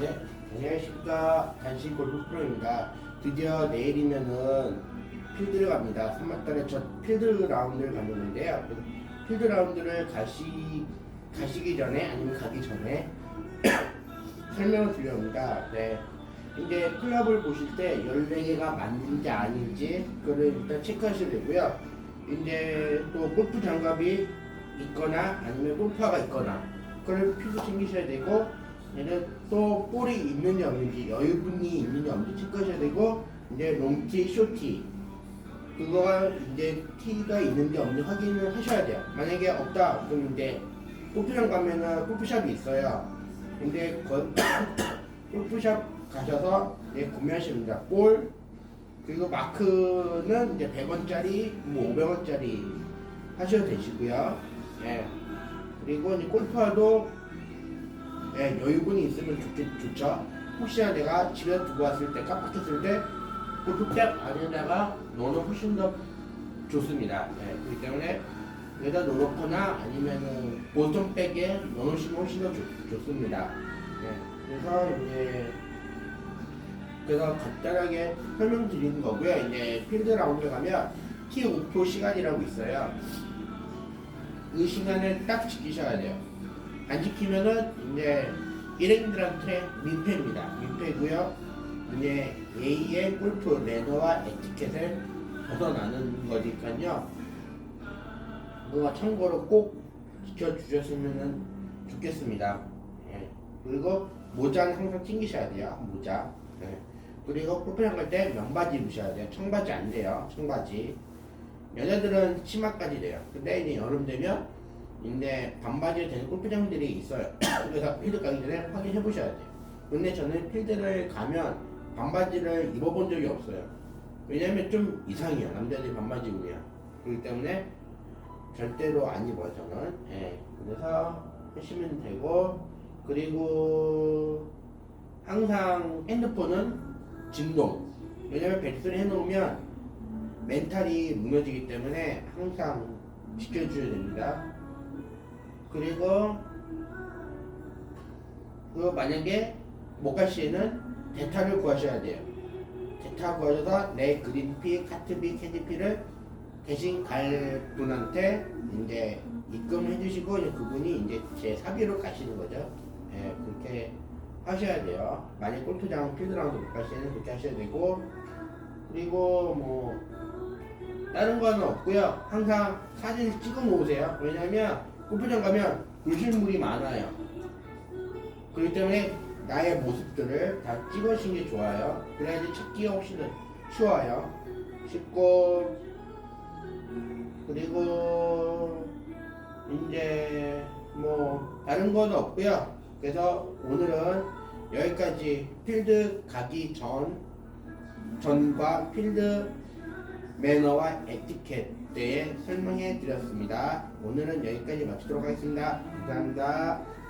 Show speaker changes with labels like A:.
A: 네, 안녕하십니까. 단신 골프 프로입니다. 드디어 내일이면은 필드를 갑니다. 3월달에 첫 필드 라운드를 가려는데요. 그래서 필드 라운드를 가시, 가시기 전에 아니면 가기 전에 설명을 드려 옵니다. 네. 이제 클럽을 보실 때 14개가 맞는지 아닌지 그거를 일단 체크하셔야 되고요. 이제 또 골프 장갑이 있거나 아니면 골프화가 있거나 그걸 필수 챙기셔야 되고 얘는 또 볼이 있는지 없는지 여유분이 있는지 없는지 체크하셔야 되고 이제 롱티, 쇼티 그거가 이제 티가 있는지 없는지 확인을 하셔야 돼요. 만약에 없다 그럼 이제 골프장 가면은 골프샵이 있어요. 근데 거, 골프샵 가셔서 이제 구매하시면 됩니다. 볼 그리고 마크는 이제 100원짜리, 뭐 500원짜리 하셔도 되시고요. 예. 그리고 이제 골프화도 예, 여유분이 있으면 좋, 좋죠. 혹시나 내가 집에 두고 왔을 때 깜빡했을 때 골프백 안에다가 넣으면 훨씬 더 좋습니다. 예, 그렇기 때문에 여기다 넣어놓거나 아니면은 보통백에 넣어놓으시면 훨씬 더 좋, 좋습니다. 예, 그래서 이제 그래서 간단하게 설명드리는 거고요. 이제 필드 라운드 가면 티 오프 시간이라고 있어요. 이 시간을 딱 지키셔야 돼요. 안 지키면은 이제 일행들한테 민폐입니다. 민폐고요. 이제 예의의 골프 매너와 에티켓을 벗어나는 거니까요. 그거 참고로 꼭 지켜주셨으면 좋겠습니다. 예. 그리고 모자는 항상 챙기셔야 돼요. 모자. 예. 그리고 골프장 갈 때 면바지 입으셔야 돼요. 청바지 안 돼요. 청바지. 여자들은 치마까지 돼요. 근데 이제 여름 되면 이제 반바지 되는 골프장들이 있어요. 그래서 필드 가기 전에 확인해 보셔야 돼요. 근데 저는 필드를 가면 반바지를 입어본 적이 없어요. 왜냐면 좀 이상해요. 남자들이 반바지 입으면. 그렇기 때문에 절대로 안 입어요, 저는. 예. 그래서 하시면 되고, 그리고 항상 핸드폰은 진동. 왜냐면 백스를 해놓으면 멘탈이 무너지기 때문에 항상 지켜줘야 됩니다. 그리고 그 만약에 못 갈 시에는 대타를 구하셔야 돼요. 대타 구하셔서 내 그린피, 카트비, 캐디피를 대신 갈 분한테 이제 입금해 주시고 그분이 이제 제 사비로 가시는 거죠. 예, 그렇게 하셔야 돼요. 만약 골프장 필드라운드 못 갈 시에는 그렇게 하셔야 되고 그리고 뭐 다른 거는 없고요. 항상 사진 찍어 놓으세요. 왜냐면 골프장 가면 물실물이 많아요. 그렇기 때문에 나의 모습들을 다 찍으시는 게 좋아요. 그래야지 찾기가 훨씬 더 쉬워요. 쉽고 그리고 이제 뭐 다른 건 없고요. 그래서 오늘은 여기까지 필드 가기 전 전과 필드 매너와 에티켓에 설명해 드렸습니다. 오늘은 여기까지 마치도록 하겠습니다. 감사합니다.